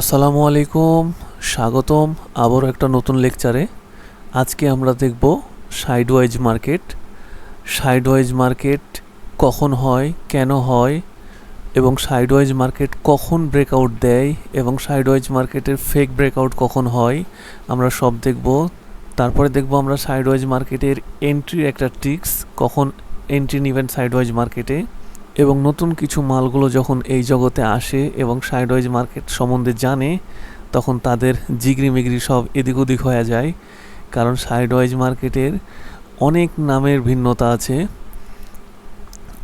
আসসালামু আলাইকুম, স্বাগতম আবারও একটা নতুন লেকচারে। আজকে আমরা দেখব sidewise market side sidewise market কখন হয়, কেন হয়, এবং সাইডওয়াইজ মার্কেট কখন ব্রেকআউট দেয়, এবং সাইড সাইডওয়াইজ মার্কেটের ফেক ব্রেকআউট কখন হয়, আমরা সব দেখব। তারপরে দেখব আমরা সাইড সাইডওয়াইজ মার্কেটের এন্ট্রির একটা ট্রিক্স কখন এন্ট্রি নেবেন সাইডওয়াইজ মার্কেটে এবং নতুন কিছু মালগুলো যখন এই জগতে আসে এবং সাইডওয়াইজ মার্কেট সম্বন্ধে জানে, তখন তাদের জিগরি মিগরি সব এদিক ওদিক হয়ে যায়। কারণ সাইডওয়াইজ মার্কেটের অনেক নামের ভিন্নতা আছে।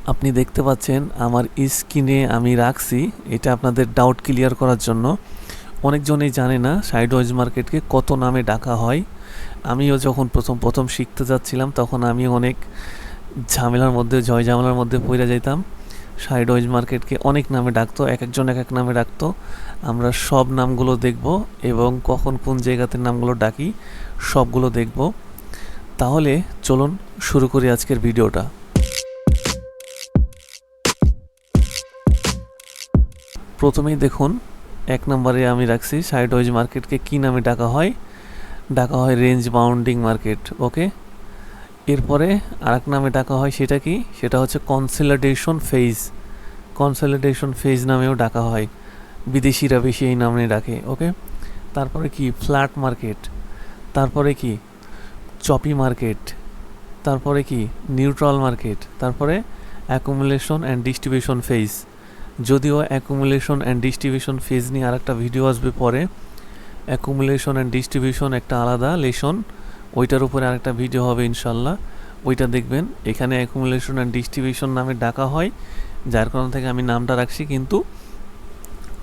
আপনি দেখতে পাচ্ছেন, আমার স্ক্রিনে আমি রাখছি। এটা আপনাদের ডাউট ক্লিয়ার করার জন্য। অনেকজনেই জানে না সাইডওয়াইজ মার্কেটকে কত নামে ডাকা হয়। আমিও যখন প্রথম প্রথম শিখতে যাচ্ছিলাম, তখন আমি অনেক ঝামেলার মধ্যে জয় ঝামেলার মধ্যে পড়ে যাইতাম। সাইডওয়াইজ মার্কেটকে অনেক নামে ডাকতো, এক একজন এক এক নামে ডাকতো। আমরা সব নামগুলো দেখব এবং কখন কোন জায়গাতে নামগুলো ডাকি, সবগুলো দেখব। তাহলে চলুন শুরু করি আজকের ভিডিওটা। প্রথমেই দেখুন, এক নম্বরে আমি রাখছি সাইডওয়াইজ মার্কেটকে কী নামে ডাকা হয়? ডাকা হয় রেঞ্জ বাউন্ডিং মার্কেট ওকে এরপরে আরেক নামে ডাকা হয় সেটা কি? সেটা হচ্ছে কনসেলিডেশন ফেজ কনসেলিডেশন ফেজ নামেও ডাকা হয়। বিদেশিরা বেশি এই নামে ডাকে, ওকে? তারপরে কি? Flat market. তারপরে কি? Choppy market. তারপরে কি? Neutral market. তারপরে অ্যাকুমুলেশন অ্যান্ড ডিস্ট্রিবিউশন ফেজ যদিও অ্যাকুমুলেশন অ্যান্ড ডিস্ট্রিবিউশন ফেজ নিয়ে আরেকটা ভিডিও আসবে পরে। অ্যাকুমুলেশন অ্যান্ড ডিস্ট্রিবিউশন একটা আলাদা লেসন ওইটার উপরে আরেকটা ভিডিও হবে ইনশাল্লাহ। ওইটা দেখবেন। এখানে অ্যাকুমুলেশন অ্যান্ড ডিস্ট্রিবিউশন নামে ডাকা হয়, যার কারণ থেকে আমি নামটা রাখছি। কিন্তু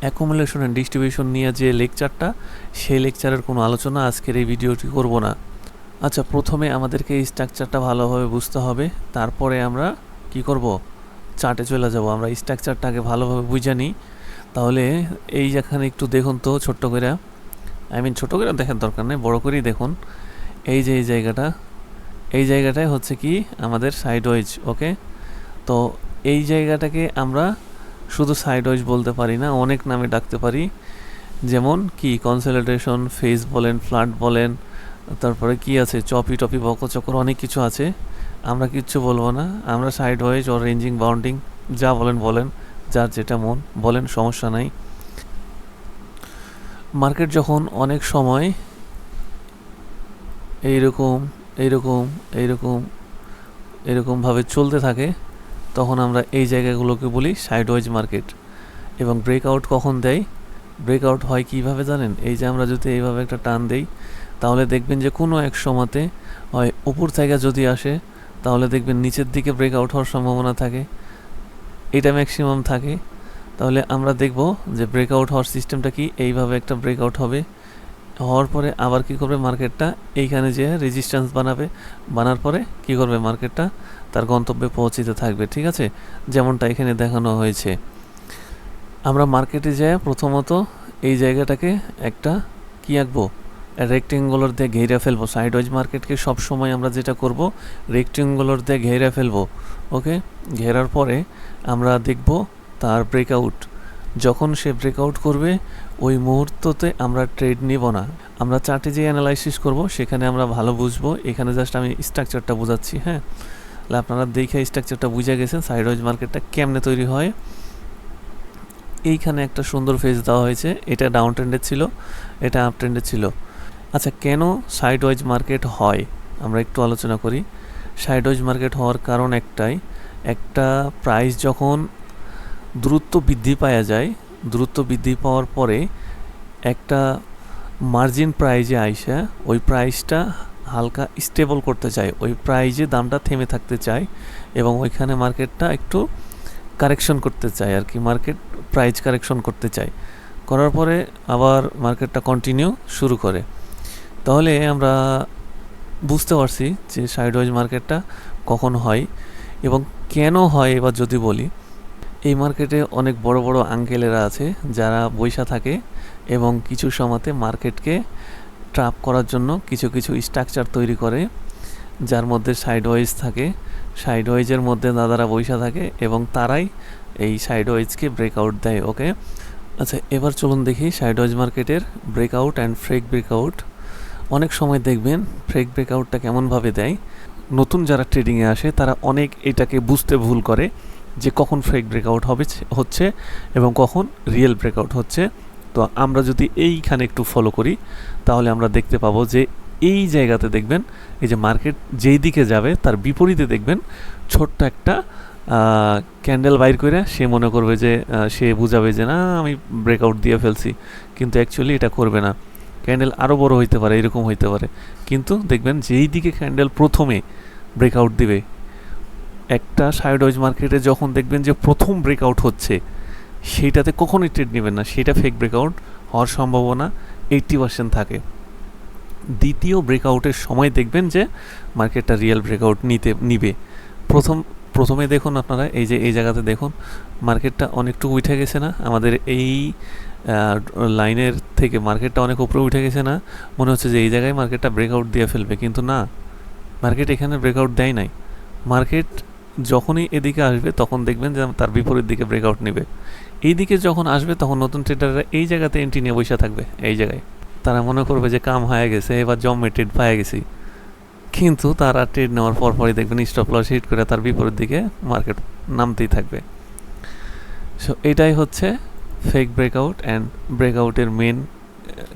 অ্যাকুমুলেশন অ্যান্ড ডিস্ট্রিবিউশন নিয়ে যে লেকচারটা সেই লেকচারের কোনো আলোচনা আজকের এই ভিডিওটি করব না। আচ্ছা প্রথমে আমাদেরকে এই স্ট্রাকচারটা ভালোভাবে বুঝতে হবে। তারপরে আমরা কি করব? চার্টে চলে যাব। আমরা স্ট্রাকচারটাকে ভালোভাবে বুঝে নিই। তাহলে এই যেখানে একটু দেখুন তো, ছোট্ট করে। আই মিন ছোটো করে দেখার দরকার নেই, বড়ো করেই দেখুন। এই যে, এই জায়গাটা, এই জায়গাটাই হচ্ছে কি আমাদের সাইডওয়েজ ওকে তো এই জায়গাটাকে আমরা শুধু সাইডওয়েজ বলতে পারি না, অনেক নামে ডাকতে পারি। যেমন কি কনসেলেটেশন ফেস বলেন ফ্লাড বলেন, তারপরে কি আছে চপি টপি বকচকর, অনেক কিছু আছে। আমরা কিচ্ছু বলব না, আমরা সাইডওয়েজ ও রেঞ্জিং বাউন্ডিং যা বলেন বলেন, যার যেটা মন, বলেন, সমস্যা নাই। মার্কেট যখন অনেক সময় এইরকম এইরকম এইরকম এরকমভাবে চলতে থাকে, তখন আমরা এই জায়গাগুলোকে বলি সাইডওয়াইজ মার্কেট এবং ব্রেকআউট কখন দেয়? ব্রেকআউট হয় কীভাবে জানেন? এই যে আমরা যদি এইভাবে একটা টান দেই, তাহলে দেখবেন যে কোনো এক সময়তে, হয় উপর থেকে যদি আসে, তাহলে দেখবেন নিচের দিকে ব্রেকআউট হওয়ার সম্ভাবনা থাকে, এটা ম্যাক্সিমাম থাকে। তাহলে আমরা দেখব যে ব্রেকআউট হওয়ার সিস্টেমটা কি? এইভাবে একটা ব্রেকআউট হবে। হওয়ার পরে আবার কি করবে মার্কেটটা? এইখানে যে রেজিস্ট্যান্স বানাবে। বানার পরে কি করবে মার্কেটটা? তার গন্তব্যে পৌঁছিতে থাকবে, ঠিক আছে? যেমনটা এখানে দেখানো হয়েছে। আমরা মার্কেটে যাই প্রথমত এই জায়গাটাকে একটা কি আঁকবো? রেক্টেঙ্গুলার দিয়ে ঘেরে ফেলব। সাইডওয়াইজ মার্কেটকে সব সময় আমরা যেটা করব রেক্টেঙ্গুলার দিয়ে ঘেরা ফেলব। ওকে ঘেরার পরে আমরা দেখব তার ব্রেকআউট যখন সে ব্রেকআউট করবে, ওই মুহূর্ততে আমরা ট্রেড নিব না। আমরা চার্টে যে অ্যানালাইসিস করব, সেখানে আমরা ভালো বুঝব। এখানে জাস্ট আমি স্ট্রাকচারটা বোঝাচ্ছি হ্যাঁ? আপনারা দেখে স্ট্রাকচারটা বুঝে গেছেন সাইডওয়াইজ মার্কেটটা কেমনে তৈরি হয়। এইখানে একটা সুন্দর ফেজ দেওয়া হয়েছে। এটা ডাউন ট্রেন্ডের ছিল, এটা আপ ট্রেন্ডের ছিল। আচ্ছা কেন সাইডওয়াইজ মার্কেট হয়? আমরা একটু আলোচনা করি। সাইডওয়াইজ মার্কেট হওয়ার কারণ একটাই, একটা প্রাইস যখন দ্রুত বৃদ্ধি পাওয়া যায়। দ্রুত বৃদ্ধি পাওয়ার পরে একটা মার্জিন প্রাইজে আইসা ওই প্রাইসটা হালকা স্টেবল করতে চায়। ওই প্রাইজে দামটা থেমে থাকতে চায় এবং ওইখানে মার্কেটটা একটু কারেকশন করতে চায় আর কি মার্কেট প্রাইস কারেকশন করতে চায়। করার পরে আবার মার্কেটটা কন্টিনিউ শুরু করে। তাহলে আমরা বুঝতে পারছি যে সাইডওয়াইজ মার্কেটটা কখন হয় এবং কেন হয় এবার যদি বলি এই মার্কেটে অনেক বড় বড় আঙ্কেলেরা আছে, যারা বৈশা থাকে এবং কিছু সময়তে মার্কেটকে ট্রাপ করার জন্য কিছু কিছু স্ট্রাকচার তৈরি করে, যার মধ্যে সাইড সাইডওয়াইজ থাকে। সাইড সাইডওয়াইজের মধ্যে দাদারা বৈশা থাকে এবং তারাই এই সাইড সাইডওয়াইজকে ব্রেকআউট দেয়, ওকে? আচ্ছা এবার চলুন দেখি সাইড সাইডওয়াইজ মার্কেটের ব্রেকআউট অ্যান্ড ফ্রেক ব্রেকআউট। অনেক সময় দেখবেন ফ্রেক ব্রেকআউটটা কেমনভাবে দেয়। নতুন যারা ট্রেডিংয়ে আসে, তারা অনেক এটাকে বুঝতে ভুল করে। যে কখন ফ্রেক ব্রেকআউট হবে হচ্ছে এবং কখন রিয়েল ব্রেকআউট হচ্ছে। তো আমরা যদি এইখানে একটু ফলো করি, তাহলে আমরা দেখতে পাবো যে এই জায়গাতে দেখবেন, এই যে মার্কেট যেই দিকে যাবে, তার বিপরীতে দেখবেন ছোট্ট একটা ক্যান্ডেল বাইর করে সে মনে করবে যে সে বুঝাবে যে, না, আমি ব্রেকআউট দিয়ে ফেলছি। কিন্তু অ্যাকচুয়ালি এটা করবে না। ক্যান্ডেল আরও বড় হইতে পারে, এরকম হইতে পারে। কিন্তু দেখবেন যেই দিকে ক্যান্ডেল প্রথমে ব্রেকআউট দিবে একটা সাইডওয়াইজ মার্কেটে যখন দেখবেন যে প্রথম ব্রেকআউট হচ্ছে, সেইটাতে কখনোই ট্রেড নেবেন না। সেটা ফেক ব্রেকআউট হওয়ার সম্ভাবনা এইট্টি পার্সেন্ট থাকে। দ্বিতীয় ব্রেকআউটের সময় দেখবেন যে মার্কেটটা রিয়েল ব্রেকআউট নিতে, নিবে। প্রথম, প্রথমে দেখুন আপনারা, এই যে, এই জায়গাতে দেখুন, মার্কেটটা অনেকটুকু উঠে গেছে না? আমাদের এই লাইনের থেকে মার্কেটটা অনেক উপরে উঠে গেছে না? মনে হচ্ছে যে এই জায়গায় মার্কেটটা ব্রেকআউট দিয়ে ফেলবে। কিন্তু না, মার্কেট এখানে ব্রেকআউট দেয় নাই। মার্কেট যখনই এদিকে আসবে, তখন দেখবেন যে তার বিপরীত দিকে ব্রেকআউট নেবে। এই দিকে যখন আসবে, তখন নতুন ট্রেডাররা এই জায়গাতে এন্ট্রি নিয়ে বসে থাকবে, এই জায়গায়। তারা মনে করবে যে, কাম হয়ে গেছে, এবার জমে ট্রেড পায়ে গেছি। কিন্তু তারা ট্রেড নেওয়ার পর পরই দেখবেন স্টপ লস হিট করে তার বিপরীত দিকে মার্কেট নামতেই থাকবে। সো এটাই হচ্ছে ফেক ব্রেকআউট অ্যান্ড ব্রেকআউটের মেন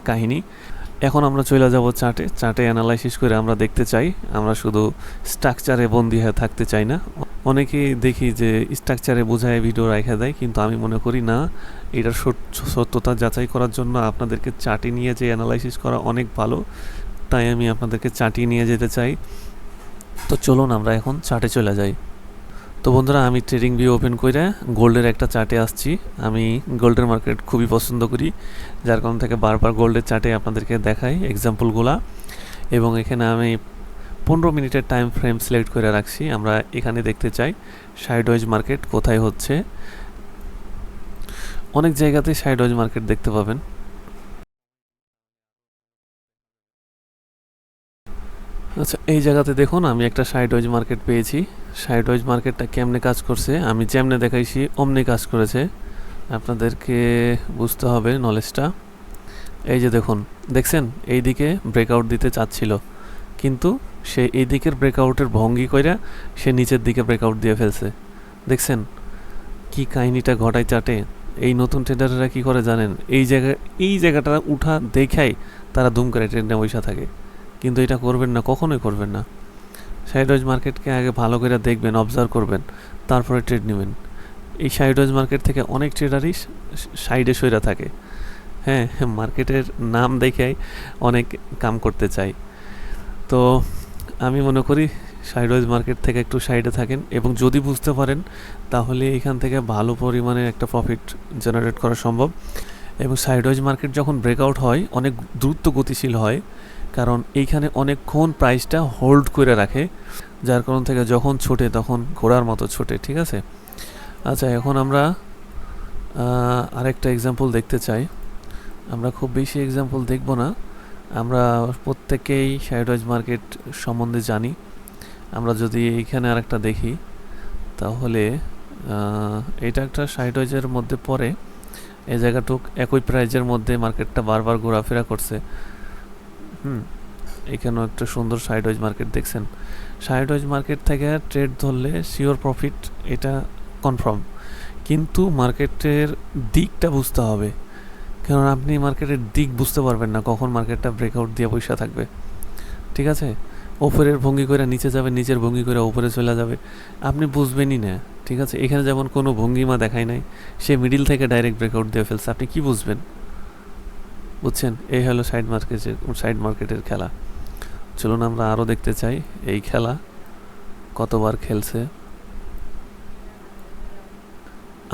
কাহিনী। এখন আমরা চলে যাব চার্টে চার্টে অ্যানালাইসিস করে আমরা দেখতে চাই। আমরা শুধু স্ট্রাকচারে বন্দি হয়ে থাকতে চাই না। অনেকেই দেখি যে স্ট্রাকচারে বোঝায় ভিডিও রেখে দেয়, কিন্তু আমি মনে করি না। এটার সত্য- সত্যতা যাচাই করার জন্য আপনাদেরকে চার্টে নিয়ে যে অ্যানালাইসিস করা অনেক ভালো। তাই আমি আপনাদেরকে চার্টে নিয়ে যেতে চাই। তো চলুন আমরা এখন চার্টে চলে যাই। তো বন্ধুরা, আমি ট্রেডিং ভিউ ওপেন করে গোল্ডের একটা চার্টে আসছি। আমি গোল্ডের মার্কেট খুবই পছন্দ করি। যার কারণ থেকে বারবার গোল্ডের চার্টে আপনাদেরকে দেখাই এক্সাম্পলগুলা এবং এখানে আমি পনেরো মিনিটের টাইম ফ্রেম সিলেক্ট করে রাখছি। আমরা এখানে দেখতে চাই সাইডওয়াইজ মার্কেট কোথায় হচ্ছে? অনেক জায়গাতেই সাইডওয়াইজ মার্কেট দেখতে পাবেন। আচ্ছা এই জায়গাতে দেখুন, আমি একটা সাইডওয়াইজ মার্কেট পেয়েছি। সাইডওয়াইজ মার্কেটটা কেমনে কাজ করছে? আমি যেমনে দেখাইছি, অমনি কাজ করেছে। আপনাদেরকে বুঝতে হবে নলেজটা এই যে দেখুন, দেখছেন? এই দিকে ব্রেকআউট দিতে চাচ্ছিল। কিন্তু সে এই দিকের ব্রেকআউটের ভঙ্গি কইরা সে নিচের দিকে ব্রেকআউট দিয়ে ফেলছে। দেখছেন? কি কাহিনিটা ঘটায় চাটে? এই নতুন ট্রেডাররা কি করে জানেন? এই জায়গা, এই জায়গাটা উঠা দেখাই তারা দুম করে ট্রেডে বসে থাকে। কিন্তু এটা করবেন না, কখনোই করবেন না। সাইডওয়াইজ মার্কেটকে আগে ভালো করে দেখবেন অবজার্ভ করবেন, তারপরে ট্রেড নেবেন। এই সাইডওয়াইজ মার্কেট থেকে অনেক ট্রেডারই সাইডে সইরা থাকে। হ্যাঁ মার্কেটের নাম দেখাই অনেক কাম করতে চাই তো আমি মনে করি সাইডওয়াইজ মার্কেট থেকে একটু সাইডে থাকেন এবং যদি বুঝতে পারেন, তাহলে এখান থেকে ভালো পরিমাণে একটা প্রফিট জেনারেট করা সম্ভব। এবং সাইডওয়াইজ মার্কেট যখন ব্রেকআউট হয়, অনেক দ্রুত গতিশীল হয়, কারণ এইখানে অনেকক্ষণ প্রাইসটা হোল্ড করে রাখে, যার কারণ থেকে যখন ছোটে তখন ঘোড়ার মতো ছোটে, ঠিক আছে? আচ্ছা এখন আমরা আরেকটা এক্সাম্পল দেখতে চাই। আমরা খুব বেশি এক্সাম্পল দেখব না। আমরা প্রত্যেকেই সাইডওয়াইজ মার্কেট সম্বন্ধে জানি। আমরা যদি এইখানে আরেকটা দেখি, তাহলে এটা একটা সাইডওয়াইজের মধ্যে পড়ে। এই জায়গাটুক একই প্রাইজের মধ্যে মার্কেটটা বারবার ঘোরাফেরা করছে। হুম, এখানেও একটা সুন্দর সাইডওয়াইজ মার্কেট দেখছেন। সাইডওয়াইজ মার্কেট থেকে ট্রেড ধরলে শিওর প্রফিট এটা কনফার্ম কিন্তু মার্কেটের দিকটা বুঝতে হবে। কারণ আপনি মার্কেটের দিক বুঝতে পারবেন না কখন মার্কেটটা ব্রেকআউট দিয়ে পয়সা থাকবে। ঠিক আছে? ওপরের ভঙ্গি করে নিচে যাবে, নিচের ভঙ্গি করে ওপরে চলে যাবে। আপনি বুঝবেনই না, ঠিক আছে? এখানে যেমন কোনো ভঙ্গিমা দেখায় নাই, সে মিডিল থেকে ডাইরেক্ট ব্রেকআউট দিয়ে ফেলছে। আপনি কি বুঝবেন? বুঝছেন? এই হলো সাইড মার্কেটের সাইড মার্কেটের খেলা। চলুন আমরা আরও দেখতে চাই। এই খেলা কতবার খেলছে?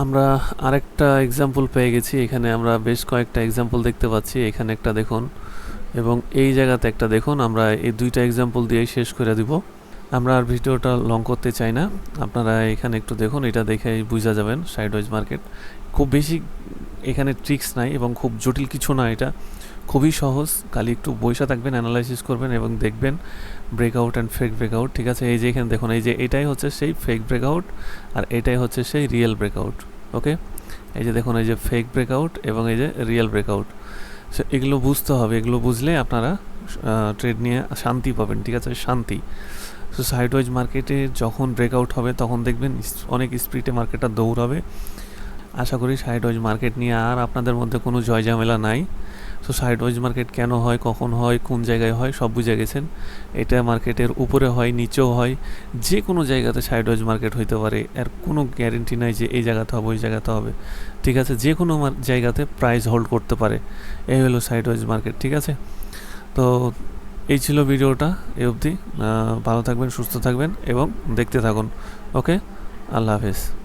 আমরা আরেকটা এক্সাম্পল পেয়ে গেছি। এখানে আমরা বেশ কয়েকটা এক্সাম্পল দেখতে পাচ্ছি। এখানে একটা দেখুন। এবং এই জায়গাতে একটা দেখুন। আমরা এই দুইটা এক্সাম্পল দিয়ে শেষ করে দিব। আমরা আর ভিডিওটা লং করতে চাই না। আপনারা এখানে একটু দেখুন। এটা দেখে বুঝা যাবেন সাইড সাইডওয়াইজ মার্কেট খুব বেশি এখানে ট্রিক্স নাই এবং খুব জটিল কিছু না এটা। খুবই সহজ। খালি একটু বৈশা থাকবেন অ্যানালাইসিস করবেন এবং দেখবেন ব্রেকআউট অ্যান্ড ফেক ব্রেকআউট ঠিক আছে? এই যে এখানে দেখুন, এই যে এটাই হচ্ছে সেই ফেক ব্রেকআউট আর এটাই হচ্ছে সেই রিয়েল ব্রেকআউট ওকে এই যে দেখুন, এই যে ফেক ব্রেকআউট এবং এই যে রিয়েল ব্রেকআউট সো এগুলো বুঝতে হবে, এগুলো বুঝলে আপনারা ট্রেড নিয়ে শান্তি পাবেন, ঠিক আছে? শান্তি। সো সাইডওয়াইজ মার্কেটে যখন ব্রেকআউট হবে, তখন দেখবেন অনেক স্পিডে মার্কেটটা দৌড়াবে। আশা করি সাইডওয়াইজ মার্কেট নিয়ে আর আপনাদের মধ্যে কোনো জয় ঝামেলা নাই। সো সাইডওয়াইজ মার্কেট কেন হয়, কখন হয়, কোন জায়গায় হয়, সব বুঝে গেছেন। এটা মার্কেটের উপরে হয়, নিচেও হয়। যে কোনো জায়গাতে সাইড সাইডওয়াইজ মার্কেট হইতে পারে। এর কোনো গ্যারেন্টি নাই যে এই জায়গাতে হবে, ওই জায়গাতে হবে। ঠিক আছে? যে কোনো জায়গাতে প্রাইস হোল্ড করতে পারে। এই হলো সাইড সাইডওয়াইজ মার্কেট ঠিক আছে? তো, এই ছিল ভিডিওটা এ অবধি। ভালো থাকবেন, সুস্থ থাকবেন এবং দেখতে থাকুন। ওকে আল্লাহ হাফেজ।